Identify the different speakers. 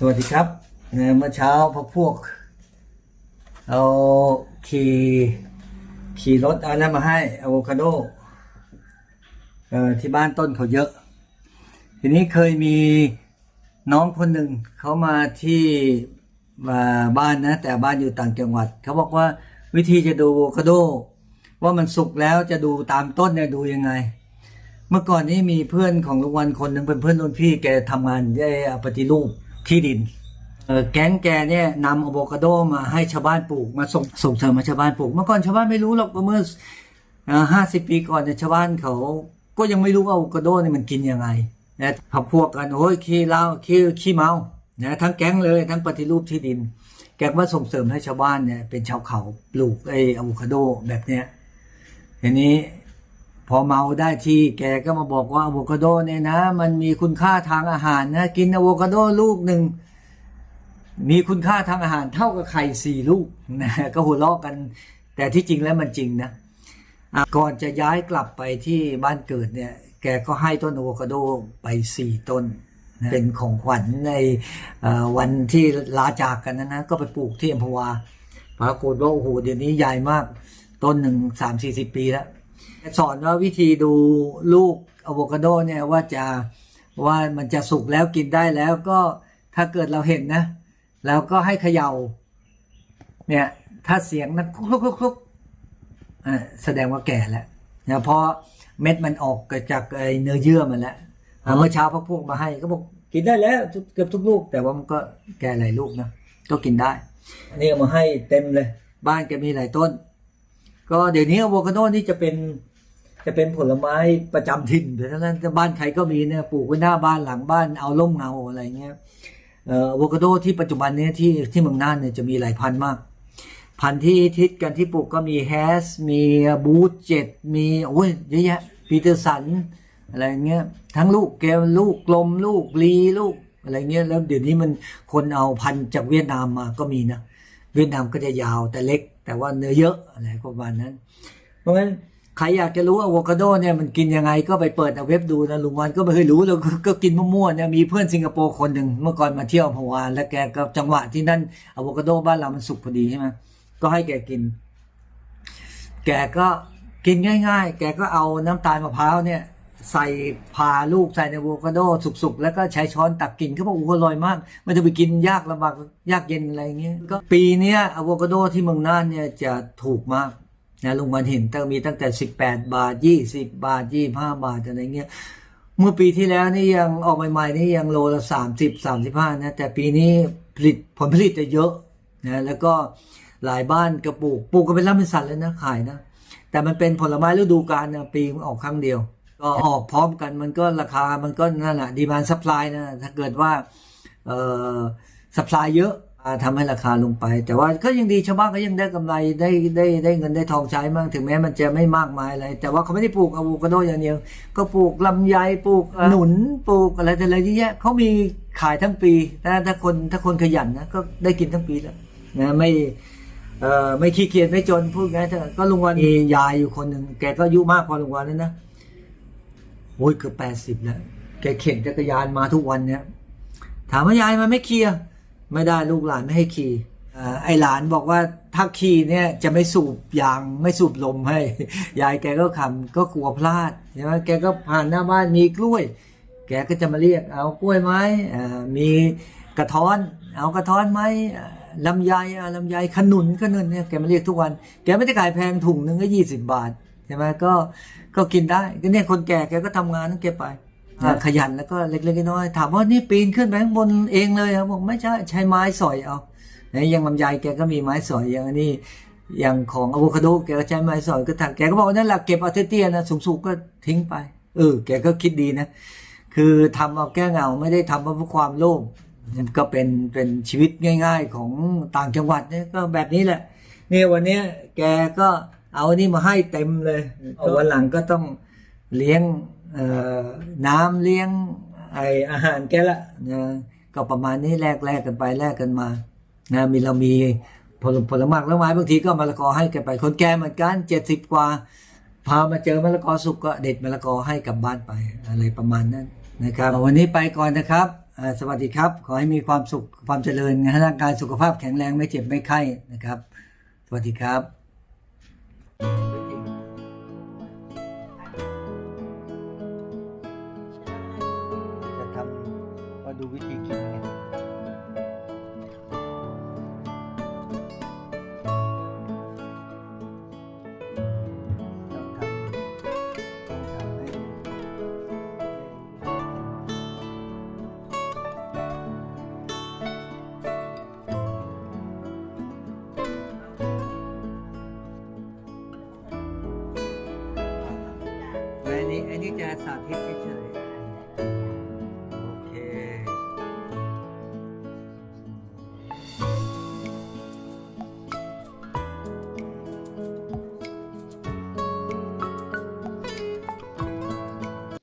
Speaker 1: สวัสดีครับเนี่ยเมื่อเช้าพวกพวกเอาขี่ขี่รถเอานั้นมาให้อะโวคาโดเอ่อที่บ้านต้นเขาเยอะ ทีนี้เคยมีน้องคนหนึ่งเขามาที่บ้านนะ แต่บ้านอยู่ต่างจังหวัดเขาบอกว่าวิธีจะดูอะโวคาโด ว่ามันสุกแล้วจะดูตามต้นเนี่ยดูยังไง เมื่อก่อนนี้มีเพื่อนของลุงวันคนหนึ่งเป็นเพื่อนรุ่นพี่แกทำงานได้ปฏิรูป ที่ดินเออแก๊งแกเนี่ยนำอะโวคาโดมาให้ชาวบ้านปลูกมาส่งส่งเสริมมาชาวบ้านปลูก เมื่อก่อนชาวบ้านไม่รู้หรอกว่าเมื่อห้าสิบปีก่อนเนี่ยชาวบ้านเขาก็ยังไม่รู้ว่าอะโวคาโดเนี่ยมันกินยังไงนะพักพวกกันโอ้ยขี้เล้าขี้ขี้เมานะทั้งแก๊งเลยทั้งปฏิรูปที่ดิน แกก็มาส่งเสริมให้ชาวบ้านเนี่ยเป็นชาวเขาปลูกไอ้อะโวคาโดแบบเนี้ยทีนี้ พอเมาได้ที่แกก็มาบอกว่าอะโวคาโดเนี่ยนะ มันมีคุณค่าทางอาหารนะ กินอะโวคาโดลูกหนึ่งมีคุณค่าทางอาหารเท่ากับไข่สี่ลูกนะก็หัวเราะกัน แต่ที่จริงแล้วมันจริงนะก่อนจะย้ายกลับไปที่บ้านเกิดเนี่ย แกก็ให้ต้นอะโวคาโดไปสี่ต้นนะเป็นของขวัญในวันที่ลาจากกันนะนะก็ไปปลูกที่อัมพวาปรากฏว่าโอ้โหเดี๋ยวนี้ใหญ่มาก ต้นหนึ่งสามสี่สิบปีแล้ว สอนว่าวิธีดูลูกอะโวคาโดเนี่ยว่าจะว่ามันจะสุกแล้วกินได้แล้วก็ถ้าเกิดเราเห็นนะ แล้วก็ให้เขยา่า เนี่ย ถ้าเสียงนั้นคลุกคลุกคลุกอ่าแสดงว่าแก่แล้วนะเพราะเม็ดมันออกจากไอ้เนื้อเยื่อมันแล้วอ่าเมื่อเช้าพักพวกมาให้ก็บอกกินได้แล้วทุกเกือบทุกลูก แต่ว่ามันก็แก่หลายลูกนะก็กินได้ อันนี้เอามาให้เต็มเลย บ้านแกมีหลายต้น ก็เดี๋ยวนี้อะโวคาโดนี่จะเป็นจะเป็นผลไม้ประจำถิ่นเพราะฉะนั้นบ้านใครก็มีเนี่ยปลูกไว้หน้าบ้านหลังบ้านเอาล่มเงาอะไรเงี้ยเอ่ออะโวคาโดที่ปัจจุบันเนี้ที่ที่เมืองน่านเนี่ยจะมีหลายพันธุ์มาก พันธุ์ที่ทิศกันที่ปลูกก็มีแฮส มีบูทเจ็ดมีโอ้ยเยอะแยะปีเตอร์สันอะไรเงี้ยทั้งลูกแกวลูกกลมลูกลีลูกอะไรเงี้ยแล้วเดี๋ยวนี้มันคนเอาพันธุ์จากเวียดนามมาก็มีนะ เวียดนามก็จะยาวแต่เล็ก แต่ว่าเนื้อเยอะอะไรประมาณนั้น เพราะงั้นใครอยากจะรู้อะโวคาโดเนี่ยมันกินยังไงก็ไปเปิดเอเว็บดูนะลุงวันก็ไม่เคยรู้เลยก็ก็กินมั่วๆเนี่ยมีเพื่อนสิงคโปร์คนหนึ่งเมื่อก่อนมาเที่ยวอัมพวาแล้วแกก็จังหวะที่นั่นอะโวคาโดบ้านเรามันสุกพอดีใช่ไหมก็ให้แกกิน แกก็กินง่าย ๆ แกก็เอาน้ำตาลมะพร้าวเนี่ย ใส่ผ่าลูกใส่ในอะโวคาโดสุกๆ แล้วก็ใช้ช้อนตักกินเขาบอกโอ้อร่อยมาก มันจะไปกินยากลำบากยากเย็นอะไรเงี้ยก็ปีนี้อะโวคาโดที่เมืองน่านเนี่ยจะถูกมากนะลุงมันเห็นตั้งมีตั้งแต่ 18 บาท 20 บาท 25 บาทอะไรเงี้ยเมื่อปีที่แล้วนี่ยังออกใหม่ๆนี่ยังโลละ30 35นะแต่ปีนี้ผลิตผลผลิตจะเยอะนะแล้วก็หลายบ้านก็ปลูกปลูกกันเป็นรับเป็นสัตว์เลยนะขายนะแต่มันเป็นผลไม้ฤดูกาลนะปีมันออกครั้งเดียว ก็ออกพร้อมกันมันก็ราคามันก็นั่นแหละดีมานซัพพลายนะถ้าเกิดว่าเออซัพพลายเยอะอ่าทำให้ราคาลงไป แต่ว่าก็ยังดีชาวบ้านก็ยังได้กำไรได้ได้ได้เงินได้ทองใช้มากถึงแม้มันจะไม่มากมายอะไร แต่ว่าเขาไม่ได้ปลูกอะโวคาโดอย่างเดียว ก็ปลูกลำไยปลูกหนุนปลูกอะไรแต่อะไรเยอะแยะเขามีขายทั้งปีถ้าถ้าคนถ้าคนขยันนะก็ได้กินทั้งปีแล้วนะไม่เอ่อไม่ขี้เกียจไม่จนพูดง่ายเถอะก็ลุงวันมียายอยู่คนหนึ่งแกก็อายุมากพอลุงวันแล้วนะ โอ้ยเกือบแปดสิบแล้ว แกเข็นจักรยานมาทุกวันเนี่ย ถามว่ายายมันไม่ขี่ไม่ได้ลูกหลานไม่ให้ขี่ไอหลานบอกว่าถ้าขี่เนี่ยจะไม่สูบยางไม่สูบลมให้ ยายแกก็คำก็กลัวพลาดใช่ไหมแกก็ผ่านหน้าบ้านมีกล้วย แกก็จะมาเรียกเอากล้วยไหมมีกระท้อน เอากระท้อนไหมลำไยลำไยขนุนขนุนเนี่ยแกมาเรียกทุกวัน แกไม่ได้ขายแพงถุงหนึงก็ยี่สิบบาท ใช่ไหมก็ก็กินได้ก็เนี่ยคนแก่แกก็ทำงานนั่นแกไปอ่าขยันแล้วก็เล็กๆน้อยๆถามว่านี่ปีนขึ้นไปข้างบนเองเลยครับบอกไม่ใช่ใช้ไม้สอยเอาเนี่ยอยังลำไยแกก็มีไม้สอยอย่างอันนี้อย่างของอะโวคาโดแกก็ใช้ไม้สอยก็ถักแกก็บอกว่านั่นแหละเก็บเอาเตี้ยๆนะสูงๆก็ทิ้งไป เออ แกก็คิดดีนะ คือทำเอาแก้เหงาไม่ได้ทำเอาเพื่อความโลภมันก็เป็นเป็นชีวิตง่าย ๆ ของต่างจังหวัดเนี่ยก็แบบนี้แหละเนี่ยวันเนี้ยแกก็ เอาอันนี้มาให้เต็มเลยวันหลังก็ต้องเลี้ยงเอ่อน้ำเลี้ยงไออาหารแกละนะก็ประมาณนี้แลกแลกกันไปแลกกันมานะมีเรามีผลผลไม้แล้วไม้บางทีก็มะละกอให้กันไป คนแก่เหมือนกันเจ็ดสิบกว่า พามาเจอมะละกอสุกก็เด็ดมะละกอให้กลับบ้านไปอะไรประมาณนั้นนะครับวันนี้ไปก่อนนะครับเอ่อสวัสดีครับ ขอให้มีความสุขความเจริญร่างกายสุขภาพแข็งแรงไม่เจ็บไม่ไข้นะครับ สวัสดีครับ จ และ